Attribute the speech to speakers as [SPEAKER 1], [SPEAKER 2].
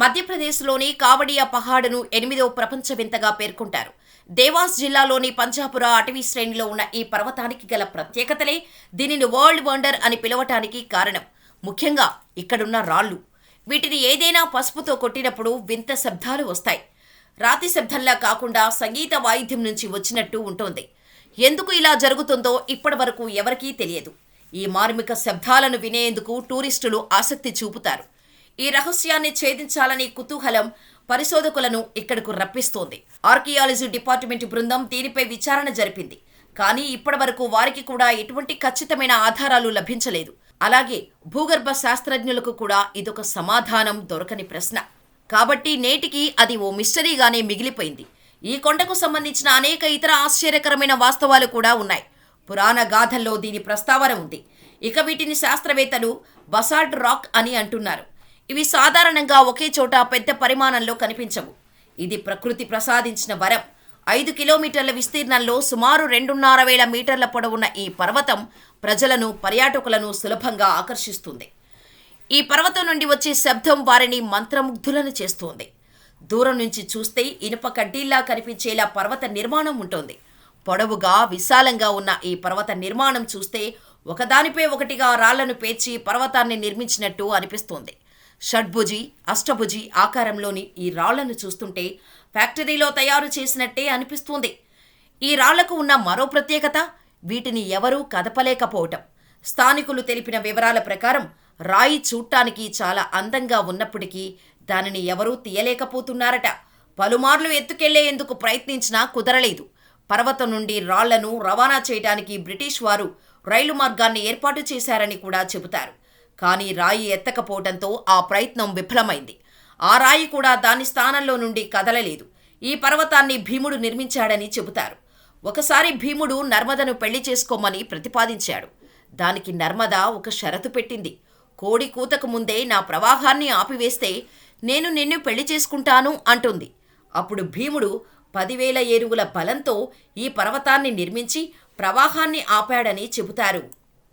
[SPEAKER 1] మధ్యప్రదేశ్లోని కావడియా పహాడును ఎనిమిదో ప్రపంచ వింతగా పేర్కొంటారు. దేవాస్ జిల్లాలోని పంజాపుర అటవీ శ్రేణిలో ఉన్న ఈ పర్వతానికి గల ప్రత్యేకతలే దీనిని వరల్డ్ వండర్ అని పిలవటానికి కారణం. ముఖ్యంగా ఇక్కడున్న రాళ్ళు. వీటిని ఏదైనా పసుపుతో కొట్టినప్పుడు వింత శబ్దాలు వస్తాయి. రాతి శబ్దంలా కాకుండా సంగీత వాయిద్యం నుంచి వచ్చినట్టు ఉంటుంది. ఎందుకు ఇలా జరుగుతుందో ఇప్పటి వరకు ఎవరికీ తెలియదు. ఈ మార్మిక శబ్దాలను వినేందుకు టూరిస్టులు ఆసక్తి చూపుతారు. ఈ రహస్యాన్ని ఛేదించాలని కుతూహలం పరిశోధకులను ఇక్కడకు రప్పిస్తోంది. ఆర్కియాలజీ డిపార్ట్మెంట్ బృందం దీనిపై విచారణ జరిపింది. కానీ ఇప్పటివరకు వారికి కూడా ఎటువంటి ఖచ్చితమైన ఆధారాలు లభించలేదు. అలాగే భూగర్భ శాస్త్రజ్ఞులకు కూడా ఇదొక సమాధానం దొరకని ప్రశ్న. కాబట్టి నేటికి అది ఓ మిస్టరీగానే మిగిలిపోయింది. ఈ కొండకు సంబంధించిన అనేక ఇతర ఆశ్చర్యకరమైన వాస్తవాలు కూడా ఉన్నాయి. పురాణ గాథల్లో దీని ప్రస్తావన ఉంది. ఇక వీటిని శాస్త్రవేత్తలు బసాల్ట్ రాక్ అని అంటున్నారు. ఇవి సాధారణంగా ఒకే చోట పెద్ద పరిమాణంలో కనిపించవు. ఇది ప్రకృతి ప్రసాదించిన వరం. ఐదు కిలోమీటర్ల విస్తీర్ణంలో సుమారు రెండున్నర వేల మీటర్ల పొడవున్న ఈ పర్వతం ప్రజలను పర్యాటకులను సులభంగా ఆకర్షిస్తుంది. ఈ పర్వతం నుండి వచ్చే శబ్దం వారిని మంత్రముగ్ధులను చేస్తోంది. దూరం నుంచి చూస్తే ఇనుప కడ్డీల్లా కనిపించేలా పర్వత నిర్మాణం ఉంటుంది. పొడవుగా విశాలంగా ఉన్న ఈ పర్వత నిర్మాణం చూస్తే ఒకదానిపై ఒకటిగా రాళ్ళను పేర్చి పర్వతాన్ని నిర్మించినట్టు అనిపిస్తుంది. షడ్భుజి అష్టభుజి ఆకారంలోని ఈ రాళ్ళను చూస్తుంటే ఫ్యాక్టరీలో తయారు చేసినట్టే అనిపిస్తుంది. ఈ రాళ్ళకు ఉన్న మరో ప్రత్యేకత వీటిని ఎవరూ కదపలేకపోవటం. స్థానికులు తెలిపిన వివరాల ప్రకారం రాయి చూడటానికి చాలా అందంగా ఉన్నప్పటికీ దానిని ఎవరూ తీయలేకపోతున్నారట. పలుమార్లు ఎత్తుకెళ్ళేందుకు ప్రయత్నించినా కుదరలేదు. పర్వతం నుండి రాళ్ళను రవాణా చేయడానికి బ్రిటిష్ వారు రైలు మార్గాన్ని ఏర్పాటు చేశారని కూడా చెబుతారు. కానీ రాయి ఎత్తకపోవడంతో ఆ ప్రయత్నం విఫలమైంది. ఆ రాయి కూడా దాని స్థానంలో నుండి కదలలేదు. ఈ పర్వతాన్ని భీముడు నిర్మించాడని చెబుతారు. ఒకసారి భీముడు నర్మదను పెళ్ళి చేసుకోమని ప్రతిపాదించాడు. దానికి నర్మద ఒక షరతు పెట్టింది. కోడి కూతకు ముందే నా ప్రవాహాన్ని ఆపివేస్తే నేను నిన్ను పెళ్ళి చేసుకుంటాను అంటుంది. అప్పుడు భీముడు పదివేల ఏరుగుల బలంతో ఈ పర్వతాన్ని నిర్మించి ప్రవాహాన్ని ఆపాడని చెబుతారు.